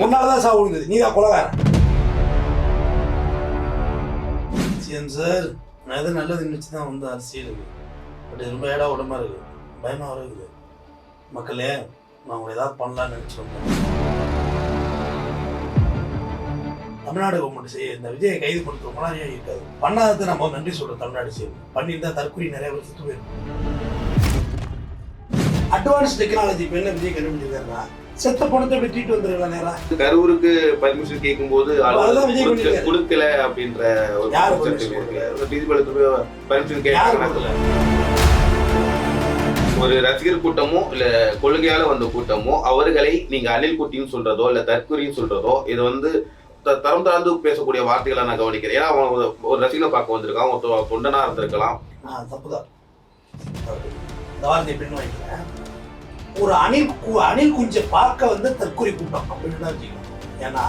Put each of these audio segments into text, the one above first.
உன்னாலதான் சாவு விழுந்தது நீ தான் கொலகாரன் சார் நான் எதுவும் நல்லது நினச்சி தான் வந்து அரசியலுக்கு பட் ரொம்ப ஏடா உடம்பா இருக்குது பயமாக இருக்குது. மக்களே நான் உங்களை ஏதாவது பண்ணலாம்னு நினச்சி வந்தேன். தமிழ்நாடு கவர்மெண்ட் செய்ய இந்த விஜயை கைது பண்ணுறவங்களாம் ஏன் இருக்காது. பண்ணாதது நம்ம நன்றி சொல்கிறோம் தமிழ்நாடு செய்யும் பண்ணியிருந்தா தற்கொலை நிறைய பேர் சுத்து போயிருக்கும். அட்வான்ஸ் டெக்னாலஜி இப்போ என்ன விஜய் கண்டுபிடிச்சிருக்காருன்னா செத்த பணத்தை வெட்டிட்டு வந்துருக்கலாம் நேரா. கரூருக்கு பர்மிஷன் கொடுக்க- பண்ணிருக்காரு. கொடுக்கல அப்படின்ற ஒரு பர்மிஷன் கொடுக்கல? ஒரு ரசிகர் கூட்டமோ இல்ல கொள்கையால வந்த கூட்டமோ அவர்களை நீங்க அணில் குட்டின்னு சொல்றதோ இல்ல தற்கொலைன்னு சொல்றதோ இது வந்து தரம் தாழ்ந்து பேசக்கூடிய வார்த்தைகளை நான் கவனிக்கிறேன். ஏன்னா அவன் ஒரு- ரசிகனை பார்க்க வந்திருக்கான் ஒருத்தர் தொண்டனா இருந்திருக்கலாம். தப்புதான். தப்பு. இந்த வார்த்தையை பின் வைக்கிறேன் ஒரு அணில் அணில் குஞ்சை பார்க்க வந்து தற்கொலை கூட்டம். அப்படின்னு தான் வச்சுக்கணும் ஏன்னா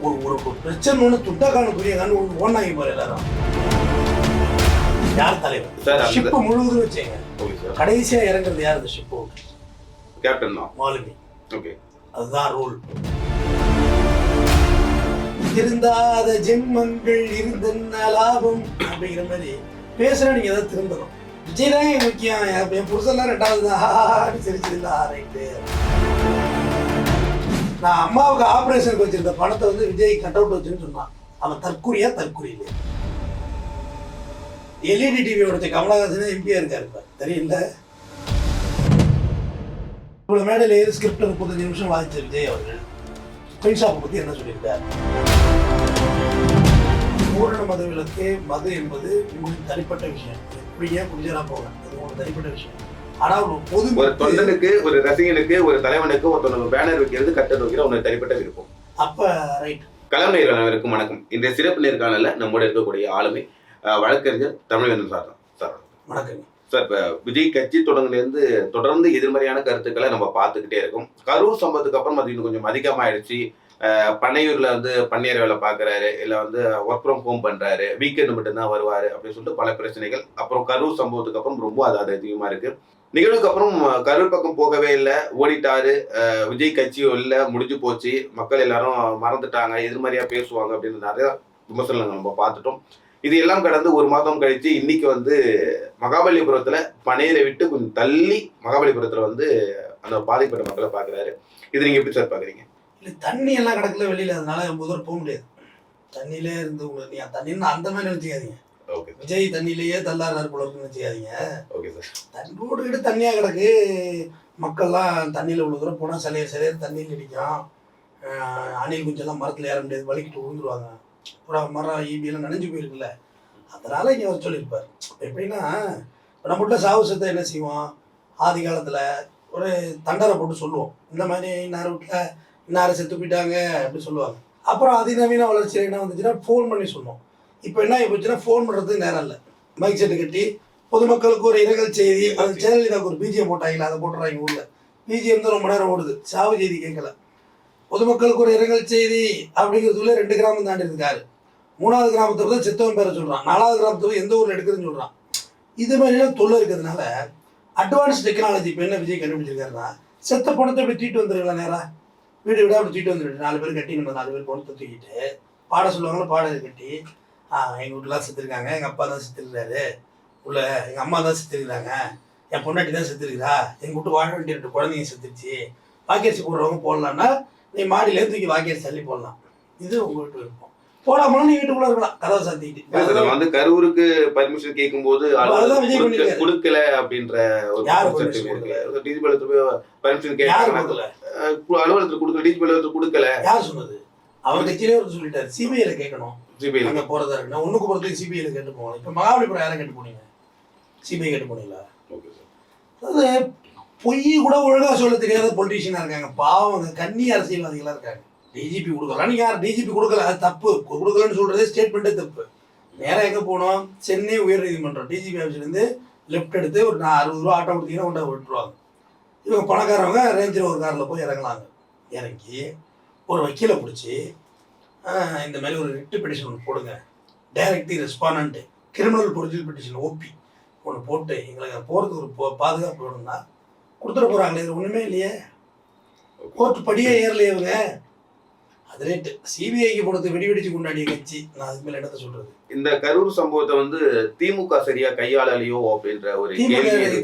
ஒரு ஒரு பிரச்சனை ஒன்று துட்டக்கான புரியகான்னு ஒன்று ஓனாகி போற எல்லாரும். யார் தலைவர்? அந்த- ஷிப்பு முழுவதும் வச்சுங்க கடைசியா இறங்குறது யார் இந்த ஷிப்பு கேப்டன் தான். மாலுமி. ஓகே அதுதான் ரூல் திருந்தாத ஜென்மங்கள் இருந்தென்ன லாபம் அப்படிங்கிற மாதிரி பேசுனா நீங்க ஏதாவது திருந்தணும். விஜய் தான் முக்கியம் என் புருஷன்லாம் ரெண்டாவது தான் சிரிச்சதில்ல ரைட்டு நான் அம்மாவுக்கு ஆப்ரேஷனுக்கு வச்சிருந்த பணத்தை வந்து விஜய் கட் அவுட் வச்சுன்னு சொன்னான் அவன் தற்கொலையா தற்கொலையில எல்இடி டிவி உடைச்ச கமலஹாசனே எம்பியா இருக்காரு இப்ப தெரியல இவ்வளவு மேடையில் ஏறி ஸ்கிரிப்ட் முப்பத்தஞ்சு நிமிஷம் வாதிச்ச விஜய் அவர்கள் பெண் ஷாப்பை பற்றி என்ன சொல்லியிருக்கார் பூரண மதவிலக்கு மது என்பது தனிப்பட்ட விஷயம் எப்படியே குடிச்சரா போங்க. அது உங்களுக்கு தனிப்பட்ட விஷயம். ஆனா ஒரு பொது ஒரு தொண்டனுக்கு ஒரு ரசிகனுக்கு ஒரு தலைவனுக்கு ஒருத்தனுக்கு பேனர் வைக்கிறது கட்ட வைக்கிற உனக்கு தனிப்பட்ட விருப்பம். அப்ப ரைட் களம் நேர்காணலுக்கும் வணக்கம். இந்த சிறப்பு நேர்காணல நம்மோட இருக்கக்கூடிய ஆளுமை வழக்கறிஞர் தமிழ்வேந்தன் சார். தான் சார். வணக்கங்க சார் இப்போ விஜய் கட்சி தொடங்கிலேருந்து தொடர்ந்து எதிர்மறையான கருத்துக்களை நம்ம பார்த்துக்கிட்டே இருக்கோம். கரூர் சம்பவத்துக்கு அப்புறம் அது இன்னும் கொஞ்சம் அதிகமாயிடுச்சு. அஹ், பண்ணையூர்ல வந்து பன்னியர் வேலை பார்க்குறாரு இல்லை வந்து ஒர்க் ஃப்ரம் ஹோம் பண்ணுறாரு வீக்கெண்டு மட்டும்தான் வருவார் அப்படின்னு சொல்லிட்டு பல பிரச்சனைகள். அப்புறம் கரூர் சம்பவத்துக்கு அப்புறம் ரொம்ப அது அது அதிகமா இருக்கு. நிகழ்வுக்கு அப்புறம் கரூர் பக்கம் போகவே இல்லை. ஓடிட்டாரு. விஜய் கட்சியும் இல்லை. முடிஞ்சு போச்சு. மக்கள் எல்லாரும் மறந்துட்டாங்க. மாதிரியா பேசுவாங்க அப்படின்னு நிறைய விமர்சனங்கள் நம்ம பார்த்துட்டோம். இது எல்லாம் கடந்து ஒரு மாதம் கழித்து இன்னைக்கு வந்து மகாபலிபுரத்தில் பனையில விட்டு கொஞ்சம் தள்ளி மகாபலிபுரத்தில் வந்து அந்த பாதிப்பட்ட மக்களை பார்க்குறாரு இது நீங்கள் எப்படி சார் பார்க்குறீங்க இல்லை தண்ணி எல்லாம் கிடக்கல வெளியில அதனால தூரம் போக முடியாது. தண்ணியிலே இருந்து உங்களை நீ தண்ணின்னு அந்த மாதிரி நினைச்சுக்காதீங்க. விஜய் தண்ணியிலேயே தள்ளாடுறாரு போல இருக்குன்னு நினைச்சுக்காதீங்க. Okay sir. தண்ணோடு கிட்ட தண்ணியா கிடக்கு மக்கள்லாம் தண்ணியில் இவ்வளோ தூரம் போனால் சிலைய சிலைய தண்ணியில் அடிக்கும். அணில் குஞ்செல்லாம் மரத்தில் ஏற முடியாது வலிக்கிட்டு விழுந்துருவாங்க பூரா மரம் ஈபியெல்லாம் நனைஞ்சு போயிருக்குல்ல. அதனால இங்கே அவர் சொல்லியிருப்பார். எப்படின்னா இப்போ நம்ம வீட்டில் சாவு செத்த என்ன செய்வோம்? ஆதி காலத்தில் ஒரு தண்டரை போட்டு சொல்லுவோம். இந்த மாதிரி இன்னார் வீட்டில் இன்னார் செத்து போயிட்டாங்க அப்படின்னு சொல்லுவாங்க. அப்புறம் அதிநவீன வளர்ச்சியில் என்ன வந்துச்சுன்னா ஃபோன் பண்ணி சொன்னோம். இப்போ என்ன ஆகி போச்சுன்னா ஃபோன் பண்ணுறதுக்கு நேரம் இல்லை. மைக் செட்டு கட்டி பொதுமக்களுக்கு ஒரு இரங்கல் செய்தி அந்த சேனல் இதாக ஒரு பிஜிஎம் போட்டாங்களா அதை போட்டுறாங்க ஊரில். பிஜிஎம் தான் ரொம்ப நேரம் ஓடுது. சாவு செய்தி கேட்கல. பொதுமக்களுக்கு ஒரு இரங்கல் செய்தி அப்படிங்கிறதுக்குள்ள ரெண்டு கிராமம் தாண்டி இருக்காரு. மூணாவது கிராமத்தை தான் செத்தவன் பேரை சொல்கிறான் நாலாவது கிராமத்தை எந்த ஊரில் எடுக்குதுன்னு சொல்கிறான் இது மாதிரிலாம் தொல்லை இருக்கிறதுனால அட்வான்ஸ் டெக்னாலஜி இப்போ என்ன விஜய் கண்டுபிடிச்சிருக்காருன்னா செத்த பணத்தை இப்படி தீட்டு வந்துருக்கலாம் நேராக வீடு விட அப்படி தூக்கிட்டு வந்துட்டு நாலு பேர் கட்டி நம்ம நாலு பேர் கொண்டு தூக்கிட்டு பாட சொல்லுவாங்களோ? பாட கட்டி. எங்கள் வீட்டுலாம் செத்துருக்காங்க. எங்கள் அப்பா தான் செத்துருக்காரு உள்ள எங்கள் அம்மா தான் செத்துருக்குறாங்க. என் பொண்டாட்டி தான் செத்துருக்குறா. எங்கள் வீட்டு வாழ வேண்டிய ரெண்டு குழந்தைங்க செத்துருச்சு. வாக்கரிசி போடுறவங்க போடலான்னா நீ மாடியிலேருந்து தூக்கி வாக்கரிசி தள்ளி போடலாம். இது உங்கள் வீட்டு விருப்பம் போடாமலும் நீ வீட்டுக்குள்ளே இருக்கலாம். கதவை நம்ம வந்து கரூருக்கு பர்மிஷன் கொடுக்க- பண்ணிருக்காரு. கொடுக்கல அப்படின்ற ஒரு இருக்கு போய் பர்மிஷன் யார் கேட்கறாங்க கொடுக்கல. கொடுக்கல டிஜிபலத்தில் கொடுக்கல. யார் சொன்னது? அவங்க கட்சியிலே ஒரு சொல்லிட்டாரு. சிபிஐல கேட்கணும். சிபிஐ அங்கே போகிறதா இருக்குன்னா ஒன்றுக்கு போகிறதுக்கு சிபிஐல கேட்டு போகணும். இப்போ மகாபலிபுரம் யாரை கேட்டு போனீங்க? சிபிஐ கேட்டு போனீங்களா? அதாவது பொய் கூட ஒழுங்கா சொல்ல தெரியாத பொலிட்டீஷியனா இருக்காங்க. பாவங்க கன்னி அரசியல்வாதிகளா இருக்காங்க. டிஜிபி கொடுக்கலாம். யார் டிஜிபி கொடுக்கல? அது தப்பு. கொடுக்கலன்னு சொல்றதே ஸ்டேட்மெண்ட்டே தப்பு. நேரா எங்க போனோம்? சென்னை உயர்நீதிமன்றம் டிஜிபி ஆஃபீஸ்ல இருந்து லெஃப்ட் எடுத்து ஒரு நான் அறுபது ரூபா ஆட்டோ கொடுத்தீங்கன்னா கொண்டு விட்டுருவாங்க. இவங்க பணக்காரவங்க ரேஞ்சர் ஒரு காரில் போய் இறங்கலாங்க இறங்கி ஒரு வக்கீலை பிடிச்சி இந்த மாதிரி ஒரு ரிட்டு பெட்டிஷன் ஒன்று போடுங்க. Directly respond criminal procedure petition OP ஒன்று போட்டு எங்களுக்கு போகிறதுக்கு ஒரு பாதுகாப்பு வேணும்னா கொடுத்துட போகிறாங்களே இது ஒன்றுமே இல்லையே. கோர்ட் படியே ஏறலையே இவங்க. அது ரேட்டு சிபிஐக்கு கொடுத்து வெடி வெடிச்சு கொண்டாடிய கட்சி நான் அதுக்கு மேல என்னத்த சொல்றது? இந்த கரூர் சம்பவத்தை வந்து திமுக சரியா கையாளலையோ அப்படின்ற ஒரு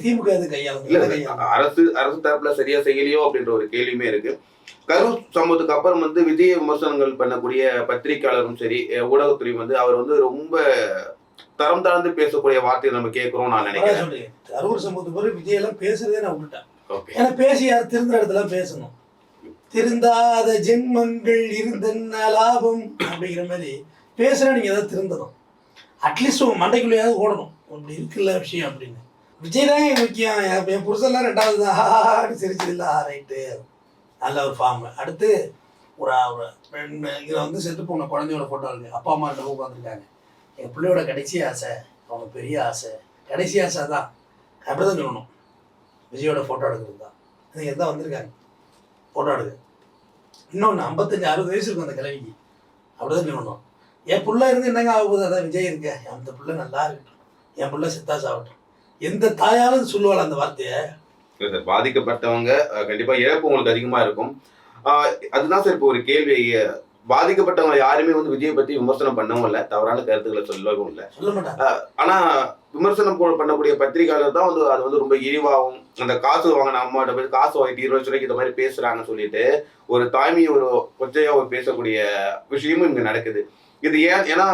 திமுக அது கையாளும் அரசு அரசு தரப்புல சரியா செய்யலையோ அப்படின்ற ஒரு கேள்வியுமே இருக்கு. கரூர் சம்பவத்துக்கு அப்புறம் வந்து விஜய விமர்சனங்கள் பண்ணக்கூடிய பத்திரிகையாளரும் சரி ஊடகத்துறையும் வந்து அவர் வந்து ரொம்ப தரம் தாழ்ந்து பேசக்கூடிய வார்த்தையை நம்ம கேட்கிறோம் நான் நினைக்கிறேன். கரூர் சம்பவத்துக்கு பிறகு விஜய் எல்லாம் பேசுறதே நான் விட்டுட்டேன் ஏன்னா பேசி யார் திருந்த இடத்துல பேசணும். திருந்தாத ஜென்மங்கள் இருந்தென்ன லாபம் அப்படிங்கிற மாதிரி பேசுகிறா நீங்கள் ஏதாவது திருந்தணும். அட்லீஸ்ட் உங்கள் மண்டைக்குள்ளேயாவது ஓடணும். அப்படி இருக்குல்ல விஷயம் அப்படின்னு. விஜய் தான் முக்கியம். என் என் புருஷன்லாம் ரெண்டாவது தான். ஹாஹான்னு சிரிச்சதில்ல ரைட்டு நல்ல ஒரு ஃபார்ம் அடுத்து ஒரு ஒரு இதில் வந்து செத்து போன குழந்தையோட ஃபோட்டோ இருக்குது அப்பா அம்மா ரெண்டு உட்காந்துருக்காங்க என் பிள்ளையோட கடைசி ஆசை அவங்க பெரிய ஆசை. கடைசி ஆசை தான் அப்படி தான் சொல்லணும். விஜயோட ஃபோட்டோ எடுக்கிறது தான். நீங்கள் தான் வந்திருக்காங்க? ஃபோட்டோ இன்னொன்று ஐம்பத்தஞ்சு அறுபது வயசு இருக்கும் அந்த கிழவிக்கு. அப்படிதான் சொல்லணும் என் பிள்ளை இருந்து என்னங்க ஆக போகுது? அதான் விஜய் இருக்க. அந்த பிள்ளை நல்லா இருக்கட்டும். என் பிள்ளை சித்தா சாகட்டும் எந்த தாயாலும் சொல்லுவாள் அந்த வார்த்தையை. சார் பாதிக்கப்பட்டவங்க கண்டிப்பாக கண்டிப்பா இழப்பு உங்களுக்கு அதிகமா இருக்கும். அதுதான் சார் இப்போ ஒரு கேள்வி பாதிக்கப்பட்டவங்க யாருமே வந்து விஜயை பத்தி விமர்சனம் பண்ணவும் இல்லை தவறான கருத்துக்களை சொல்லவும் இல்லை. ஆனா விமர்சனம் பண்ணக்கூடிய பத்திரிகையாளர் தான் வந்து அது வந்து ரொம்ப இழிவாகும் அந்த காசு வாங்கின அம்மாட்ட போய் காசு வாங்கிட்டு இருபது ரூபாய்க்கு இந்த மாதிரி பேசுறாங்கன்னு சொல்லிட்டு ஒரு தாய்மையை ஒரு கொச்சையா ஒரு பேசக்கூடிய விஷயமும் இங்க நடக்குது. இது ஏன் ஏன்னா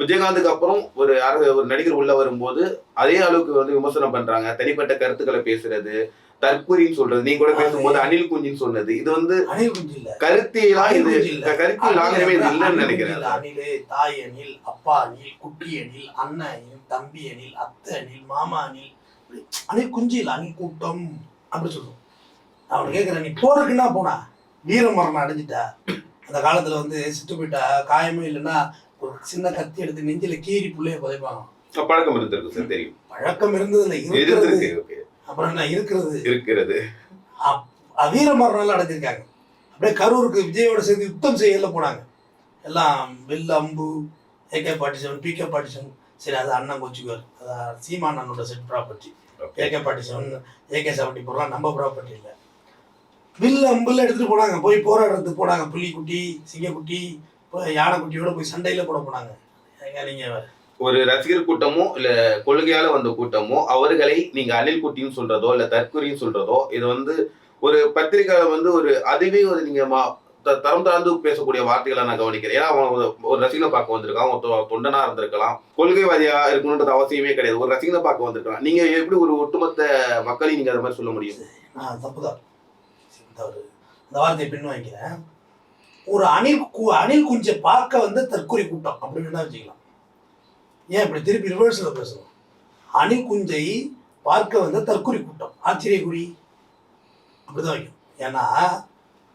விஜயகாந்துக்கு அப்புறம் ஒரு ஒரு நடிகர் உள்ள வரும்போது அதே அளவுக்கு வந்து விமர்சனம் பண்றாங்க. தனிப்பட்ட கருத்துக்களை பேசுறது தற்கூரின்னு சொல்றது. நீங்க கூட பேசும்போது அனில் குஞ்சின்னு சொன்னது. இது வந்து அணில் குஞ்சு இல்ல. கருத்தியலா இது. கருத்தியல் இது இல்லைன்னு நினைக்கிறேன். அணிலு தாய் அணில் அப்பா அணில் குட்டி அணில் அண்ணன் அணில் தம்பி அணில் அத்தை அணில் மாமா அணில். அணில் குஞ்சு இல்லை. அணில் கூட்டம் அப்படி சொல்லுவோம் நான் அவனை கேட்குறேன் நீ போருக்குன்னா போனா வீர மரணம் அடைஞ்சிட்டா. அந்த காலத்துல வந்து செத்து போயிட்டா. காயமே இல்லைன்னா ஒரு சின்ன கத்தி எடுத்து நெஞ்சில கீறி புள்ளைய புதைப்பாங்க பழக்கம் இருந்திருக்கு சார் தெரியும். பழக்கம் இருந்திருக்கு okay. அப்புறம் என்ன இருக்கிறது? இருக்கிறது. வீர மரணம்லாம் அடைஞ்சிருக்காங்க. அப்படியே கரூருக்கு விஜயோட சேர்ந்து யுத்தம் செய்யல போனாங்க. எல்லாம் வில் அம்பு AK forty seven PK forty seven சரி அது அண்ணன் கோச்சுக்குவார். அது சீமான் அண்ணனோட set property. AK forty seven AK seventy போடலாம் நம்ம ப்ராப்பர்ட்டி இல்லை. வில் அம்புல எடுத்துட்டு போனாங்க. போய் போராடுறதுக்கு போனாங்க. புலிக்குட்டி சிங்கக்குட்டி யானைக்குட்டியோட போய் சண்டையில போட போனாங்க. ஏங்க நீங்க வேற. ஒரு ரசிகர் கூட்டமோ இல்ல கொள்கையால வந்த கூட்டமோ அவர்களை நீங்க அணில் குட்டின்னு சொல்றதோ இல்ல தற்கொலைன்னு சொல்றதோ இது வந்து ஒரு பத்திரிகை வந்து ஒரு அதுவே ஒரு நீங்க மா- த- தரம் தாழ்ந்து பேசக்கூடிய வார்த்தைகளை நான் கவனிக்கிறேன். ஏன்னா அவன் ஒரு- ரசிகனை பார்க்க வந்திருக்கான் ஒரு தொண்டனா இருந்திருக்கலாம். கொள்கைவாதியா இருக்கணுன்றது அவசியமே கிடையாது. ஒரு ரசிகனை பார்க்க வந்திருக்கலாம். நீங்க எப்படி ஒரு ஒட்டுமொத்த மக்களையும் நீங்க அதை மாதிரி சொல்ல முடியும்? நான் தவறு அந்த வார்த்தையை பின் வாங்கிக்கிறேன் ஒரு அணில் அணில் குஞ்சை பார்க்க வந்து தற்கொலை கூட்டம் அப்படின்னு வேணா வச்சுக்கலாம். ஏன் இப்படி திருப்பி ரிவர்ஸில் பேசணும் அணில் குஞ்சை பார்க்க வந்த தற்கொலை கூட்டம். ஆச்சரியக்குறி. அப்படிதான் வைக்கும். ஏன்னா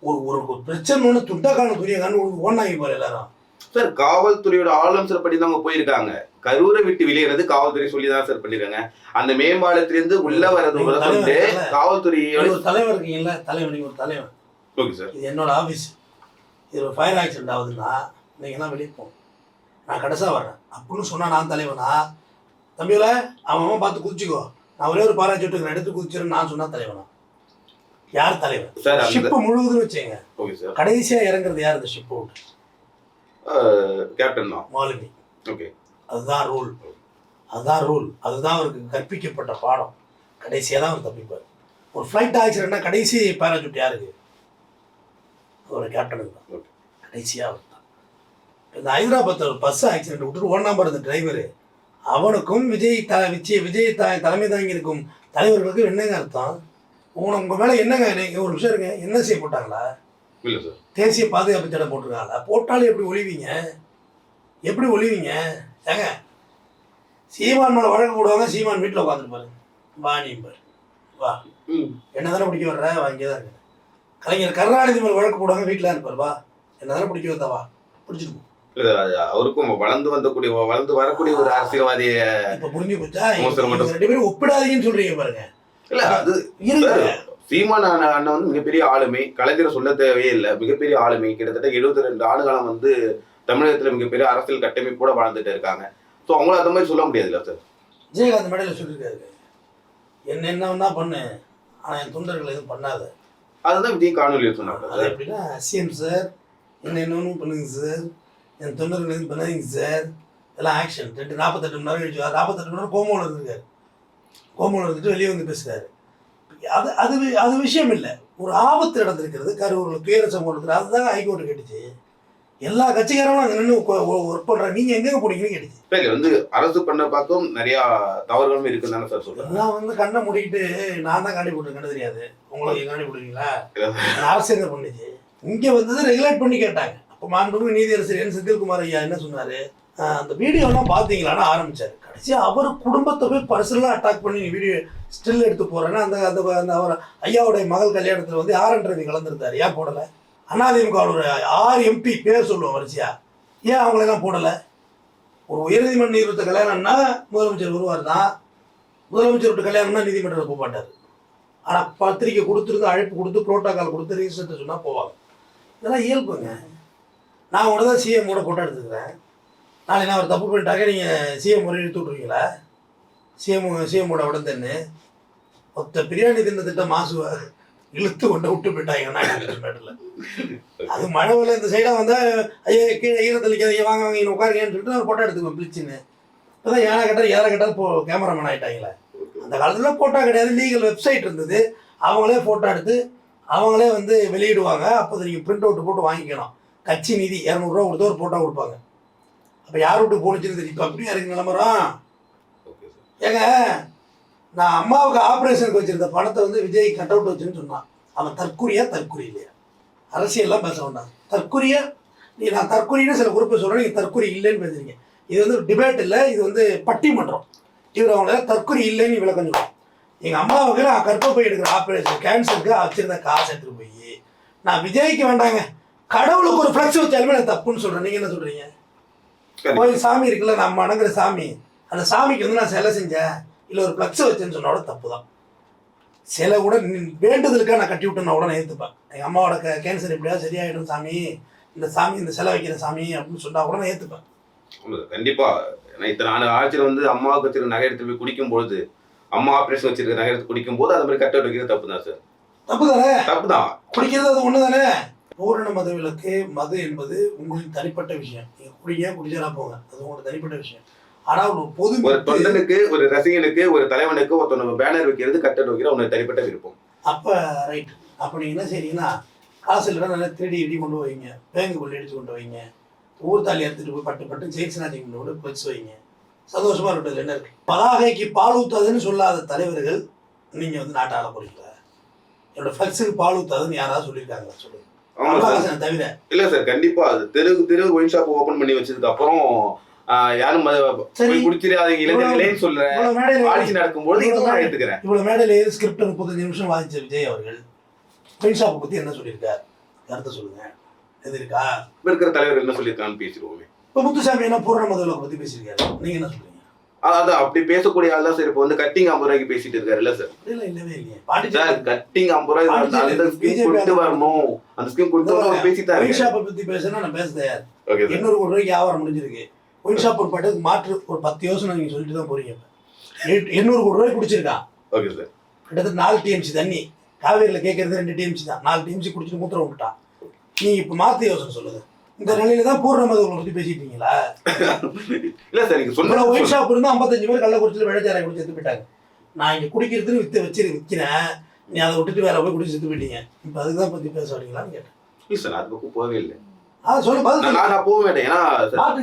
ஒரு ஒரு பிரச்சனை ஒன்று துண்டக்கான துரியக்கான்னு ஓனாங்கி பாரு எல்லாரும். சார் காவல்துறையோட ஆலோசனை படி தான் அவங்க போயிருக்காங்க. கரூரை விட்டு வெளியேறது காவல்துறை சொல்லி தான் சார் பண்ணிருக்காங்க. அந்த மேம்பாலத்திலிருந்து உள்ள வர்றது தலைவர் இல்ல. காவல்துறையோட ஒரு தலைவர் இருக்கீங்கல்ல தலைவர் ஒரு தலைவர் ஓகே சார். இது என்னோட ஆஃபீஸ் இது ஒரு ஃபயர் ஆக்சிடென்ட் ஆகுதுன்னா நீங்கள்லாம் வெளியே போகணும். நான் கடைசியாக வர்றேன். அப்படின்னு சொன்னா நான் தலைவனா? தம்பியோல அவன் பார்த்து குதிச்சுக்கோ. நான் ஒரே ஒரு பாராஜூட்டுக்கு எடுத்து குதிச்சிருன்னு நான் சொன்னா தலைவனா? யார் தலைவர்? ஷிப்பு முழுவதும் வச்சுங்க ஓகே சார் கடைசியா இறங்குறது யார் இந்த ஷிப் அவுட் கேப்டன் தான். மாலுமி. ஓகே அதுதான் ரூல் அதுதான் ரூல் அதுதான் அவருக்கு கற்பிக்கப்பட்ட பாடம். கடைசியாக தான் அவர் தப்பிப்பார். ஒரு ஃப்ளைட் ஆக்சிடென்ட்னா கடைசி பேராசூட் யாருக்கு? ஒரு கேப்டனுக்கு தான். கடைசியாக அவர் இந்த ஹைதராபாத்தில் ஒரு பஸ் ஆக்சிடென்ட் விட்டுட்டு ஒன்றா போகிற டிரைவர் அவனுக்கும் விஜய் த விஜய் விஜய் த தலைமை தாங்கி இருக்கும் தலைவர்களுக்கும் என்னங்க அர்த்தம்? உங்களை உங்கள் மேலே என்னங்க நீங்கள் ஒரு விஷயம் இருங்க. என்ன செய்ய போட்டாங்களா? இல்ல சார் தேசிய பாதுகாப்பு சட்டம் போட்டிருக்காங்களா? போட்டாலும் எப்படி ஒளிவீங்க? எப்படி ஒளிவீங்க? ஏங்க சீமான் மேலே வழக்கு போடுவாங்க சீமான் வீட்டில் உட்காந்துருப்பாரு வா நீ பாரு. வா. என்ன தானே பிடிக்க வர்ற? வா இங்கே தான் இருக்கு. கலைஞர் கருணாநிதி மேலே வழக்கு போடுவாங்க வீட்டில் இருப்பார் வா. என்ன தானே பிடிக்க வந்தா வா. பிடிச்சிட்டு அவருக்கும் வளர்ந்து வந்தக்கூடிய வளர்ந்து வரக்கூடிய ஒரு அரசியல்வாதிய ரெண்டு பேரும் ஒப்பிடாதீங்கன்னு சொல்றீங்க பாருங்க. இல்ல அது சீமான் அண்ணன் வந்து மிகப்பெரிய ஆளுமை. கலைஞரை சொல்ல தேவையே இல்லை. மிகப்பெரிய ஆளுமை. கிட்டத்தட்ட 72 ரெண்டு ஆண்டுகாலம் வந்து தமிழகத்துல மிகப்பெரிய அரசியல் கட்டமைப்போட வாழ்ந்துட்டு இருக்காங்க. ஸோ அவங்கள அந்த மாதிரி சொல்ல முடியாதுல்ல சார்? விஜயகாந்த் மேடையில் சொல்லியிருக்காரு. என்ன என்ன பண்ணு. ஆனால் என் தொண்டர்கள் எதுவும் பண்ணாத. அதுதான் விஜய் காணொலியில் சொன்னாங்க அது எப்படின்னா சிஎம் சார் என்ன என்னன்னு பண்ணுங்க சார். என் தொண்டர்கள் பண்ணாதீங்க சார் எல்லாம் ஆக்ஷன் ரெண்டு நாற்பத்தெட்டு மணி நேரம் கழிச்சு நாற்பத்தெட்டு மணி நேரம் கோமாவில் இருந்திருக்காரு. கோமாவில் இருந்துட்டு வெளியே வந்து பேசுகிறாரு அது அது அது விஷயம் இல்லை. ஒரு ஆபத்து நடந்திருக்கிறது. கரூரில் துயர சம்பவம் அதுதான் ஹைகோர்ட்டு கேட்டுச்சு. எல்லா கட்சிக்காரங்களும் அங்கே நின்று ஒர்க் பண்ணுறாங்க நீங்கள் எங்கெங்க போனீங்கன்னு கேட்டுச்சு. சரி வந்து அரசு பண்ண பார்க்கும் நிறைய தவறுகளும் இருக்குன்னு தானே சார் சொல்றேன். எல்லாம் வந்து கண்ணை மூடிக்கிட்டு நான் தான் காண்டி போட்டுருக்கேன்னு தெரியாது. உங்களுக்கு காண்டி இல்ல. அரசு என்ன பண்ணுச்சு? இங்கே வந்தது ரெகுலேட் பண்ணி கேட்டாங்க. மாண்புமிகு நீதியரசர் என் செந்தில்குமார் ஐயா என்ன சொன்னார்? அந்த வீடியோலாம் பார்த்தீங்களான்னு ஆரம்பிச்சார். கடைசியாக அவர் குடும்பத்தை போய் பர்சனலாக அட்டாக் பண்ணி நீ வீடியோ ஸ்டில் எடுத்து போகிறேன்னா அந்த அந்த அந்த அவர் ஐயாவுடைய மகள் கல்யாணத்தில் வந்து ஆர் ரவி கலந்துருந்தார். ஏன் போடலை? அதிமுக ஒரு ஆறு எம்பி பேர் சொல்லுவோம் வரிசையா. ஏன் அவங்களெல்லாம் போடலை? ஒரு உயர்நீதிமன்ற நீதிபதி கல்யாணம்னா முதலமைச்சர் வருவார் தான் முதலமைச்சர் விட்டு கல்யாணம்னா நீதிமன்றத்தில் போக மாட்டார். ஆனால் பத்திரிக்கை கொடுத்துருந்து அழைப்பு கொடுத்து புரோட்டோகால் கொடுத்து ரிஜிஸ்டர் சொன்னால் போவாங்க. இதெல்லாம் இயல்புங்க. நான் உடனே தான் சிஎம் கூட ஃபோட்டோ எடுத்துக்கிறேன். நாளைக்கு நான் ஒரு தப்பு பண்ணிட்டாக்க நீங்கள் சிஎம் முறை இழுத்து விட்ருவீங்களா சிஎம் சிஎம்மோட உடந்தன்னு மொத்த பிரியாணி தின்ன திட்டம் மாசுவ. இழுத்து கொண்டு விட்டு போயிட்டாங்க நாட்டில் அது மழை வெள்ள இந்த சைடாக வந்தால் ஐயா கீழே ஈரத்தளிக்காதீங்க வாங்க வாங்க இங்கே உட்காருங்கன்னு சொல்லிட்டு ஒரு ஃபோட்டோ எடுத்துக்குவேன் பிளிச்சின்னு இப்போ தான் ஏழை கட்டால் ஏழை கட்டால் போ கேமராமேன் ஆகிட்டாங்களே அந்த காலத்தில் ஃபோட்டோ கிடையாது லீகல் வெப்சைட் இருந்தது. அவங்களே ஃபோட்டோ எடுத்து அவங்களே வந்து வெளியிடுவாங்க. அப்போ நீங்கள் பிரிண்ட் அவுட் போட்டு வாங்கிக்கணும். கட்சி நிதி இரநூறுவா கொடுத்து ஒரு ஃபோட்டோ கொடுப்பாங்க. அப்போ யார் விட்டு போணுச்சுன்னு தெரியும்? இப்போ அப்படியே இருக்கு நிலமரம் ஏங்க நான் அம்மாவுக்கு ஆப்ரேஷனுக்கு வச்சிருந்த பணத்தை வந்து விஜய் கட் அவுட் வச்சுன்னு சொன்னான். அவன் தற்குறியா தற்குறி இல்லையா? அரசியல்லாம் பேச வேண்டாம். தற்குறியா நீ நான் தற்குறின்னு சில குறிப்பை சொல்கிறேன் நீங்கள் தற்குறி இல்லைன்னு பேசுறீங்க. இது வந்து டிபேட் இல்லை இது வந்து பட்டிமன்றம். இவர் அவங்கள தற்குறி இல்லைன்னு விளக்கம் சொல்லுவோம் எங்கள் அம்மாவுக்கு நான் கற்பப்பை எடுக்கிற ஆப்ரேஷன் கேன்சருக்கு வச்சிருந்த காசு எடுத்துகிட்டு போய் நான் விஜய்க்கு வேண்டாங்க. கடவுளுக்கு ஒரு ஃப்ளக்ஸ் வச்சாலுமே நான் தப்புன்னு சொல்கிறேன் நீங்கள் என்ன சொல்கிறீங்க. கோயில் சாமி இருக்குல்ல நம்ம வணங்குற சாமி. அந்த சாமிக்கு வந்து நான் சிலை செஞ்சேன் இல்லை ஒரு ஃப்ளக்ஸ் வச்சேன்னு சொன்னா கூட தப்பு தான் சிலை கூட வேண்டுதலுக்காக நான் கட்டி விட்டேன்னா கூட நான் ஏற்றுப்பேன் எங்கள் அம்மாவோட கேன்சர் எப்படியாவது சரியாயிடும் சாமி. இந்த சாமி இந்த சிலை வைக்கிற சாமி அப்படின்னு சொன்னா கூட நான் ஏற்றுப்பேன் ஆமா சார், கண்டிப்பா. ஏன்னா இத்தனை ஆண்டு ஆட்சியில் வந்து அம்மாவுக்கு வச்சிருக்க நகை எடுத்து போய் குடிக்கும் பொழுது அம்மா ஆபரேஷன் வச்சிருக்க நகை எடுத்து குடிக்கும் போது அது மாதிரி கட்ட வைக்கிறது தப்பு தான் சார் தப்பு தானே தப்பு தான் குடிக்கிறது அது ஒன்று தானே பூரண மத விலக்கு மது என்பது உங்களின் தனிப்பட்ட விஷயம். நீங்கள் குடிங்க குடிச்சா போங்க. அது உங்களோட தனிப்பட்ட விஷயம். ஆனால் ஒரு பொது ஒரு தொண்டனுக்கு ஒரு ரசிகனுக்கு ஒரு தலைவனுக்கு ஒருத்தவங்க பேனர் வைக்கிறது கட்டட் வைக்கிற உனக்கு தனிப்பட்ட விருப்பம். அப்போ ரைட் அப்போ நீங்கள் என்ன செய்றீங்கன்னா காசு இல்லைன்னா நல்லா திருடி இடி கொண்டு வைங்க பேங்கு கொண்டு அடிச்சு கொண்டு வைங்க ஊர் தாலி எடுத்துட்டு போய் பட்டு பட்டு ஜெயிக்ஸ்நாட்டி கொண்டு கூட வச்சு வைங்க. சந்தோஷமா இருக்கிறது என்ன இருக்கு? பதாகைக்கு பால் ஊத்தாதுன்னு சொல்லாத தலைவர்கள் நீங்கள் வந்து நாட்டை ஆள போறீங்களா? என்னோட ஃப்ளக்ஸுக்கு பால் ஊத்தாதுன்னு யாராவது சொல்லியிருக்காங்களா? சொல்லுங்க. தவிர. இல்ல சார் கண்டிப்பா. அது தெரு தெரு ஒயின் ஷாப் ஓபன் பண்ணி வச்சதுக்கு அப்புறம் யாரும் குடிச்சிடாதீங்க இளைஞர்களேன்னு சொல்ற இவ்வளவு மேடையில் ஆட்சி நடக்கும்போது இதை நான் எடுத்துக்கிறேன் இவ்வளவு மேடையில் ஏறி ஸ்கிரிப்ட் முப்பத்தஞ்சு நிமிஷம் வாதிச்ச விஜய் அவர்கள் பெயின் ஷாப்பை பற்றி என்ன சொல்லியிருக்கார்? கருத்தை சொல்லுங்க. எது இருக்கா? இருக்கிற தலைவர் என்ன சொல்லியிருக்கான்னு பேசிடுவோமே. இப்போ முத்துசாமி என்ன பூரண மதுவிலக்கை பற்றி பேசியிருக்காரு. நீங்கள் என்ன சொல்றீங்க? அ- அதான் அப்படி பேசக்கூடிய ஆள் தான் சார் இப்போ வந்து கட்டிங் ஐம்பது ரூபாய்க்கு பேசிட்டு இருக்காரு இல்ல சார் சார் கட்டிங் ஐம்பது ரூபாய் அந்த- ஸ்கீம் கொண்டு வரணும். அந்த ஸ்கீம் கொண்டு வரணும் பேசிட்டாரு ஒயின் ஷாப்பை பற்றி பேசுனா நான் பேச தயார். எண்ணூறு கோடி ரூபாய்க்கு வியாபாரம் முடிஞ்சிருக்கு. ஒயின் ஷாப் ஒரு பாட்டுக்கு மாற்று ஒரு பத்து யோசனை நீங்கள் சொல்லிட்டு தான் போறீங்க எண்ணூறு கோடி ரூபாய் குடிச்சிருக்கான் ஓகே சார் கிட்டத்தட்ட நாலு டிஎம்சி தண்ணி. காவேரியில் கேட்கறது ரெண்டு டிஎம்சி தான். நாலு டிஎம்சி குடிச்சிட்டு மூத்திரம் விட்டுட்டான் நீங்க இப்போ மாற்று யோசனை சொல்லுங்க. இந்த நிலையில தான் பூர்ண மதுவை பற்றி பேசிட்டு இருக்கீங்களா? இல்ல சார் நீங்க ஒயின் சொன்ன ஷாப் இருந்து ஐம்பத்தஞ்சு பேர் கள்ளக்குறிச்சியில் வெள்ளச்சாராயம் குடிச்சு செத்து போயிட்டாங்க நான் இங்கே குடிக்கிறதுன்னு வித்து வச்சு விற்கிறேன் நீ அதை விட்டுட்டு வேற போய் குடிச்சு செத்து போயிட்டீங்க. இப்போ அதுக்கு தான் பற்றி பேச வரீங்களான்னு கேட்டேன். இல்ல சார் அது பக்கம் போகவே இல்லை. சொல்லு பதில் நான் போக மாட்டேன். ஏன்னா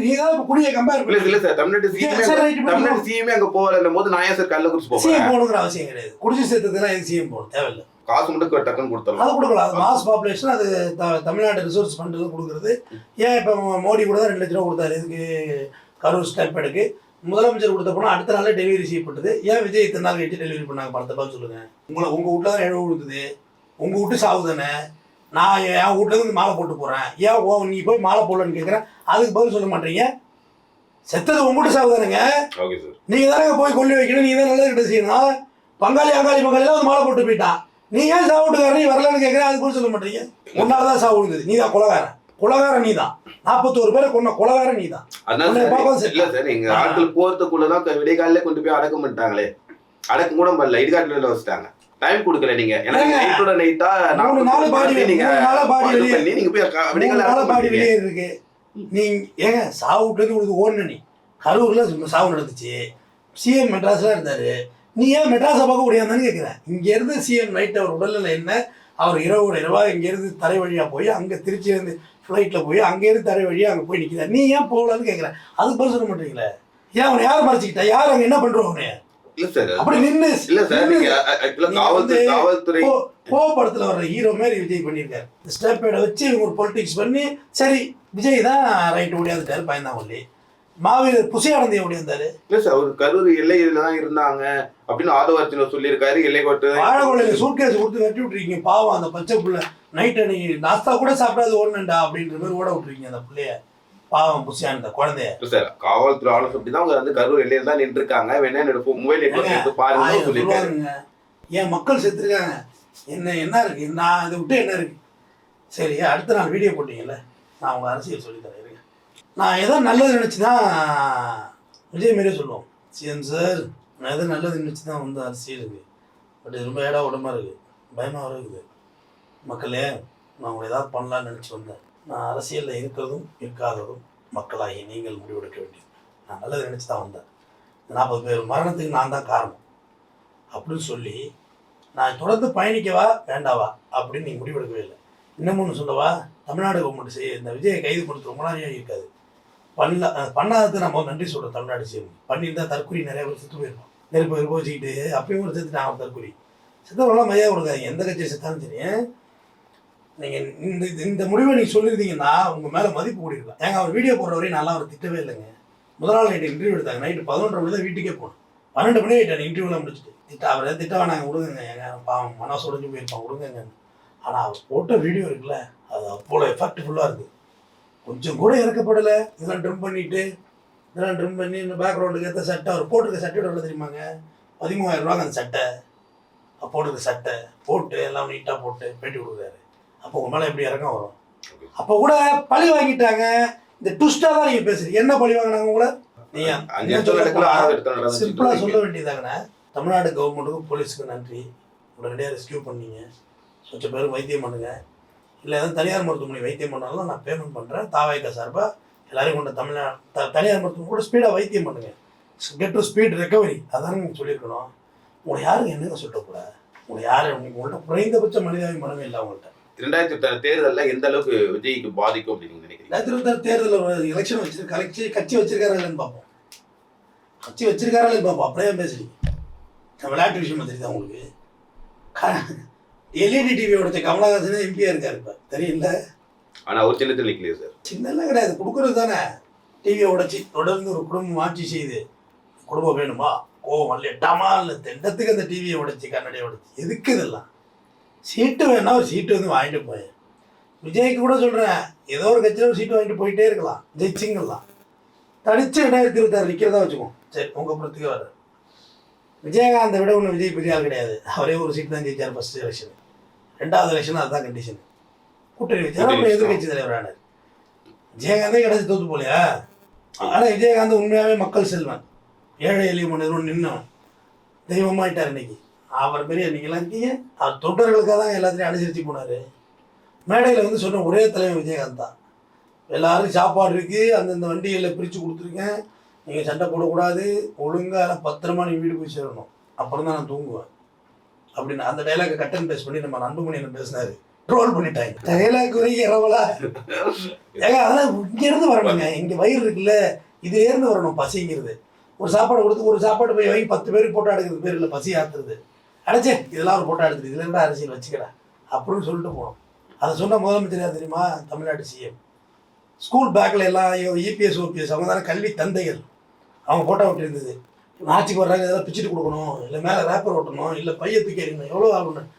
நீ தான் குடியை கம்பேர் இல்ல சார் தமிழ்நாட்டு சிஎம் தமிழ்நாட்டு சிஎம்ஏ அங்க போகலன்னும் போது நான் ஏன் சார் சிஎம் போகணுங்கிற அவசியம் கிடையாது. குடிச்சு சேர்த்ததுலாம் எது சிஎம் போகணும் தேவையில்லை. காசு மட்டும் டக்குன்னு கொடுத்துடலாம். அது கொடுக்கலாம். அது மாஸ் பாப்புலேஷன் அது தமிழ்நாடு ரிசோர்ஸ் ஃபண்டில் கொடுக்குறது. ஏன் இப்போ மோடி கூட தான் ரெண்டு லட்ச ரூபா கொடுத்தாரு? இதுக்கு கரூர் ஸ்டெப்பெடுக்கு முதலமைச்சர் கொடுத்த பணம் அடுத்த நாளே டெலிவரி செய்யப்பட்டது. ஏன் விஜய் இத்தனை நாள் கழிச்சு டெலிவரி பண்ணாங்க? பணத்தை பார்த்து சொல்லுங்க. உங்களை உங்கள் வீட்டில் தான் இழவு கொடுக்குது உங்கள் வீட்டு சாவு தானே? நான் என் வீட்டுல இருந்து மாலை போட்டு போகிறேன் ஏன் ஓ நீ போய் மாலை போடலன்னு கேட்குறேன் அதுக்கு பதில் சொல்ல மாட்டீங்க. செத்தது உங்க வீட்டு சாவு தானேங்க? Okay sir. நீங்க தானே போய் கொல்லி வைக்கணும் நீங்க தான் நல்லது கிட்ட செய்யணும் பங்காளி அங்காளி பங்காளிலாம் வந்து மாலை போட்டு போயிட்டான் நீ ஏன் சாப்பிட்டுக்காரன் நீ வரலன்னு கேட்குறேன் அது கூட சொல்ல மாட்டீங்க. உன்னால தான் சாவு விழுந்தது. நீ தான் குலகாரன். குலகாரன் நீ தான். நாற்பத்தோரு பேரை கொன்ன குலகாரன் நீ தான். இல்ல சார் எங்க. ஆட்கள் போறதுக்குள்ளதான் விடிகாலிலே கொண்டு போய் அடக்கம் பண்ணிட்டாங்களே. அடக்கம் கூட பண்ணல. இடுகாட்டுல வச்சுட்டாங்க. டைம் கொடுக்கல நீங்க. எனக்கு நைட்டோட நைட்டா மூணு நாள் பாடி நீங்க நாளா பாடி வெளியே நீங்க போய் விடிகாலை நாளா பாடி. வெளியே இருக்கு. நீங்க ஏங்க சாவு விட்டது உங்களுக்கு ஓடுன நீ. கரூர்ல சாவு நடந்துச்சு. சிஎம் மெட்ராஸ்ல இருந்தாரு. நீ ஏன் மெட்ராஸை பார்க்க முடியாதுன்னு கேட்குறேன் இங்க இருந்து சிஎம் நைட் அவர் உடல்நிலை என்ன? அவர் இரவோட இரவா இங்க இருந்து தரை வழியா போய் அங்க திருச்சியிலேருந்து ஃப்ளைட்ல போய் அங்க இருந்து தரை வழியா அங்க போய் நிக்கிறார் நீ ஏன் போகலன்னு கேட்குறேன் அதுக்கு பதில் சொல்ல மாட்டீங்களே? ஏன் அவனை யார் மறைச்சிக்கிட்டா? யார் அங்க என்ன பண்றோம் அவனு? இல்ல சார் அப்படி நின்று இல்ல சார் நீங்க காவல்துறை காவல்துறை கோ படத்துல வர்ற ஹீரோ மாதிரி விஜய் பண்ணியிருக்காரு. ஸ்டெப்பேடை வச்சு இவங்க ஒரு பொலிட்டிக்ஸ் பண்ணி சரி விஜய் தான் ரைட்டு ஓடியாந்துட்டாரு பயந்தாமல்லி மாவீரர் புசி ஆனந்தி ஓடியாந்தாரு இல்ல சார் அவர் கரூர் எல்லையில தான் இருந்தாங்க அப்படின்னு ஆதவர்த்தினர் சொல்லியிருக்காரு எல்லை கோட்டு. வாழகொலையில சூட்கேஸ் கொடுத்து வெட்டி விட்டுருக்கீங்க பாவம் அந்த பச்சை புள்ள. நைட் அன்னைக்கு நாஸ்தா கூட சாப்பிடாது ஓடணுண்டா அப்படின்ற மாதிரி ஓட விட்டுருக்கீங்க அந்த பிள்ளைய. பாவம் புசி ஆனந்த குழந்தைய. சார் காவல்துறை ஆலோசனை அப்படி தான் அவங்க வந்து கரூர் எல்லையில தான் நின்று இருக்காங்க வேணா என்னோட மொபைல் எடுத்து பாருங்க சொல்லியிருக்காரு. என் மக்கள் செத்துருக்காங்க. என்ன என்ன இருக்கு? நான் இதை விட்டு என்ன இருக்கு? சரி அடுத்த நாள் வீடியோ போட்டீங்கல்ல? நான் உங்க அரசியல் சொல்லித்தரேன் இருங்க. நான் ஏதோ நல்லது நினச்சி தான் விஜய் மாரியே சொல்லுவோம். சிஎம் சார் நான் எதோ நல்லது நினச்சி தான் வந்து அரசியலுக்கு பட் இது ரொம்ப ஏடா உடம்பா இருக்குது பயமாக இருக்குது. மக்களே நான் உங்களை ஏதாவது பண்ணலாம்னு நினச்சி வந்தேன். நான் அரசியலில் இருக்கிறதும் இருக்காததும் மக்களாகி நீங்கள் முடிவெடுக்க வேண்டியது. நான் நல்லது நினச்சி தான் வந்தேன். நாற்பது பேர் மரணத்துக்கு நான் தான் காரணம். அப்படின்னு சொல்லி நான் தொடர்ந்து பயணிக்கவா வேண்டாவா அப்படின்னு நீங்கள் முடிவெடுக்கவே இல்லை. இன்னமும் சொல்லவா? தமிழ்நாடு கவர்மெண்ட் செய்ய இந்த விஜயை கைது கொடுத்து ரொம்ப நாளையாக இருக்காது. பண்ணல பண்ணாதது நம்ம நன்றி சொல்கிறோம் தமிழ்நாடு செய்யும் பண்ணியிருந்தால் தற்கொலை நிறைய பேர் செத்து போயிருக்கோம் நெருப்பு நெருப்பு வச்சுக்கிட்டு அப்பயும் ஒரு செத்து நான் தற்கொலை. செத்தவரெல்லாம் மரியாதை கொடுக்காது எந்த கட்சியை செத்தாலும் சரி நீங்கள் இந்த இந்த முடிவை நீங்கள் சொல்லியிருந்தீங்கன்னா உங்கள் மேலே மதிப்பு கூடியிருக்கலாம். ஏங்க அவர் வீடியோ போடுற வரையும் நல்லா அவர் திட்டவே இல்லைங்க. முதல் நாள் நைட்டு இன்டர்வியூ எடுத்தாங்க. நைட்டு பதினொன்றரை மணி தான் வீட்டுக்கே போகணும் பன்னெண்டு மணி ஆகிட்டார் இன்டர்வியூலாம் முடிச்சுட்டு. திட்ட அவரை திட்ட வேணாங்க விடுங்க எங்க பாவம் மனசு உடஞ்சு போயிருப்பான் விடுங்க ஆனால் அவர் போட்ட வீடியோ இருக்குல்ல அது அவ்வளோ எஃபெக்ட்ஃபுல்லாக இருக்குது கொஞ்சம் கூட இறக்கப்படலை. இதெல்லாம் ட்ரிம் பண்ணிட்டு இதெல்லாம் ட்ரிம் பண்ணி இந்த பேக்ரவுண்டுக்கு ஏற்ற சட்டை அவர் போட்டிருக்க சட்டையோட எவ்வளோ தெரியுமாங்க? பதிமூவாயிரம் ரூபாங்க அந்த சட்டை. போட்டிருக்க சட்டை போட்டு எல்லாம் நீட்டாக போட்டு பேட்டி கொடுக்குறாரு. அப்போ உங்கள் மேலே எப்படி இறக்கம் வரும்? அப்போ கூட பழி வாங்கிட்டாங்க. இந்த ட்விஸ்டாக தான் நீங்கள் பேசுறீங்க. என்ன பழி வாங்கினாங்க உங்களை? நீங்க அஞ்சு என்ன இடத்துல சொல்ல நடக்கல போனா, ஆறு இடத்துல நடந்துச்சு. சிம்பிளாக சொல்ல வேண்டியதாங்கண்ணே. தமிழ்நாடு கவர்மெண்ட்டுக்கும் போலீஸுக்கும் நன்றி. உடனடியாக ரெஸ்கியூ பண்ணீங்க. சொச்ச பேருக்கு வைத்தியம் பண்ணுங்க. இல்லை எதுவும் தனியார் மருத்துவமனை வைத்தியம் பண்ணாலும் நான் பேமெண்ட் பண்ணுறேன் தாவாய்க்கா சார்பாக எல்லாரையும் கொண்டு தமிழ்நாடு த தனியார் மருத்துவம் கூட ஸ்பீடாக வைத்தியம் பண்ணுங்க. கெட் டு ஸ்பீட் ரெக்கவரி அதானே நீங்கள் சொல்லியிருக்கணும். உங்களை யாருங்க என்னங்க சொல்லிட்டு கூட உங்களை யாரும் உங்கள்கிட்ட குறைந்தபட்ச மனிதாபிமானமே இல்லை அவங்கள்ட்ட. ரெண்டாயிரத்தி எட்டு தேர்தல்ல எந்த அளவுக்கு விஜய்க்கு பாதிக்கும் அப்படின்னு நீங்க நினைக்கிறீங்க? ரெண்டாயிரத்தி இருபத்தாறு தேர்தலில் எலெக்ஷன் வச்சிருக்க கட்சி கட்சி வச்சிருக்காரா இல்லைன்னு பார்ப்போம். கட்சி வச்சிருக்காரா இல்லைன்னு பார்ப்போம். அப்படியே பேசுறீங்க. விளையாட்டு விஷயமா தெரியுதா உங்களுக்கு? எல்இடி டிவி உடைச்ச கமலஹாசனே எம்பியா இருக்காரு இப்போ. தெரியல ஆனா ஒரு சின்னத்தில் நிக்கலையே சார் சின்னலாம் கிடையாது. கொடுக்குறது தானே. டிவியை உடைச்சி தொடர்ந்து ஒரு குடும்பம் ஆட்சி செய்து குடும்பம் வேணுமா? கோவம் இல்லையா டமால் தெண்டத்துக்கு அந்த டிவியை உடைச்சி கண்ணடியை உடைச்சி. எதுக்கு இதெல்லாம்? சீட்டு வேணா ஒரு சீட்டு வந்து வாங்கிட்டு போய். விஜய்க்கு கூட சொல்கிறேன் ஏதோ ஒரு கட்சியில் ஒரு சீட்டு வாங்கிட்டு போயிட்டே இருக்கலாம் ஜெயிச்சிங்கலாம். தனிச்சு ரெண்டாயிரத்தி இருபத்தாறு நிற்கிறதா வச்சுக்கோம் சரி உங்கள் புறத்துக்கே வர விஜயகாந்தை விட ஒன்று விஜய் பெரிய ஆள் கிடையாது. அவரே ஒரு சீட் தான் ஜெயிச்சார் ஃபர்ஸ்ட் எலெக்ஷன் ரெண்டாவது எலெக்ஷன் அதுதான் கண்டிஷன் கூட்டணி வச்சார் அப்புறம் எதிர்கட்சி தலைவரானார் விஜயகாந்தே கடைசி தோத்து போலையா? ஆனால் விஜயகாந்த் உண்மையாகவே மக்கள் செல்வன். ஏழை எளிய மனிதனும் நின்னவன். தெய்வமாயிட்டார் இன்னைக்கு. அவர் பெரிய நீங்களாம் இருக்கீங்க அவர் தொண்டர்களுக்காக தான் எல்லாத்தையும் அனுசரித்து போனார். மேடையில் வந்து சொன்ன ஒரே தலைமை விஜயகாந்த் தான். எல்லாரும் சாப்பாடு இருக்குது அந்தந்த வண்டிகளில் பிரித்து கொடுத்துருக்கேன் நீங்கள் சண்டை போடக்கூடாது ஒழுங்காக பத்திரமா நீ வீடு போய் சேரணும். அப்புறம் தான் நான் தூங்குவேன். அப்படின்னு அந்த டைலாக்கை கட் அண்ட் பேஸ் பண்ணி நம்ம நண்பமணி என்ன பேசினாரு. ட்ரோல் பண்ணிட்டாங்க. டைலாக் வரைக்கும் இரவலா. ஏங்க அதெல்லாம் இங்கேருந்து வரணுங்க. இங்கே வயிறு இருக்குல்ல இதுலேருந்து வரணும் பசிங்கிறது. ஒரு சாப்பாடு கொடுத்து ஒரு சாப்பாடு போய் வாங்கி பத்து பேருக்கு போட்டோ எடுக்கிறது பேர் இல்லை பசி ஆத்துறது. அடைச்சே இதெல்லாம் ஒரு போட்டோ எடுத்துட்டு இதுல இருந்தா அரசியல் வச்சுக்கிறேன் அப்படின்னு சொல்லிட்டு போனோம். அதை சொன்ன முதலமைச்சர் தெரியுமா? தமிழ்நாடு சிஎம் ஸ்கூல் பேக்கில் எல்லாம் இபிஎஸ் ஓபிஎஸ் அவங்க தானே கல்வி தந்தைகள். அவங்க போட்டோ விட்டுருந்தது ஆட்சிக்கு வர்றாங்க ஏதாவது பிச்சுட்டு கொடுக்கணும். இல்லை மேலே ரேப்பர் ஓட்டணும் இல்லை பைய தூக்கி எறியணும். எவ்வளோ ஆகணும்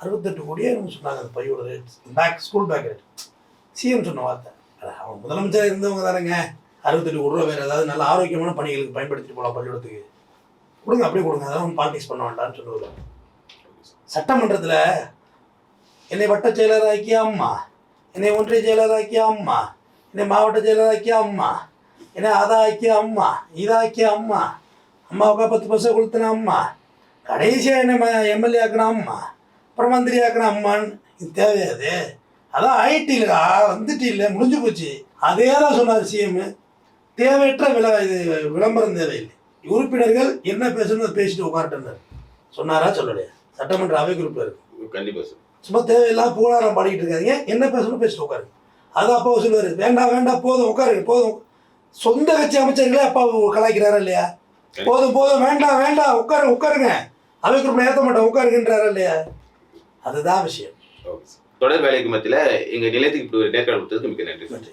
அறுபத்தெட்டு கோடியே சொன்னாங்க அந்த பையோட rate bag school bag rate CM சொன்ன வார்த்தை. அவங்க முதலமைச்சர் இருந்தவங்க தானேங்க. அறுபத்தெட்டு கோடி ரூபா வேறு ஏதாவது நல்ல ஆரோக்கியமான பணிகளுக்கு பயன்படுத்திட்டு போகலாம் பள்ளிக்கூடத்துக்கு. கொடுங்க அப்படியே கொடுங்க. அதெல்லாம் பாலிடிக்ஸ் பண்ண வேண்டாம்னு சொல்லுவாங்க சட்டமன்றத்தில் என்னை வட்ட செயலராக்கிய அம்மா என்னை ஒன்றிய செயலராக்கிய அம்மா என்னை மாவட்ட செயலராக்கிய அம்மா என்னை அதை ஆக்கிய அம்மா இதாக்கிய அம்மா அம்மாவுக்கா பத்து பைசா கொடுத்தன அம்மா கடைசியாக என்ன எம்எல்ஏ ஆக்கின அம்மா அப்புறம் மந்திரி ஆக்கின அம்மான்னு இது தேவையாது. அதான் ஐடிலடா வந்துட்டு இல்லை முடிஞ்சு போச்சு. அதே தான் சொன்னார் சிஎம் தேவையற்ற விள இது விளம்பரம் தேவையில்லை. உறுப்பினர்கள் என்ன பேசணும் பேசிட்டு உட்காரட்டுன்னாரு சொன்னாரா சொல்லலையா? சட்டமன்ற அவை குறிப்பில் இருக்கு கண்டிப்பா சார். சும்மா தேவையில்லாம புகழாரம் பாடிக்கிட்டு இருக்காதீங்க. என்ன பேசணும் பேசிட்டு உட்காருங்க. அது அப்பா சொல்லுவார் வேண்டாம் வேண்டாம் போதும் உட்காருங்க போதும். சொந்த கட்சி அமைச்சர்களே அப்பா கலாய்க்கிறாரா இல்லையா? போதும் போதும் வேண்டாம் வேண்டாம் உட்காருங்க உட்காருங்க. அவை குறிப்பில் ஏற்ற மாட்டோம் உட்காருங்கன்றாரா இல்லையா? அதுதான் விஷயம். தொடர் வேலைக்கு மத்தியில் எங்க நிலையத்துக்கு இப்படி ஒரு நேர்காணல் கொடுத்ததுக்கு மிக்க நன்றி நன்றி.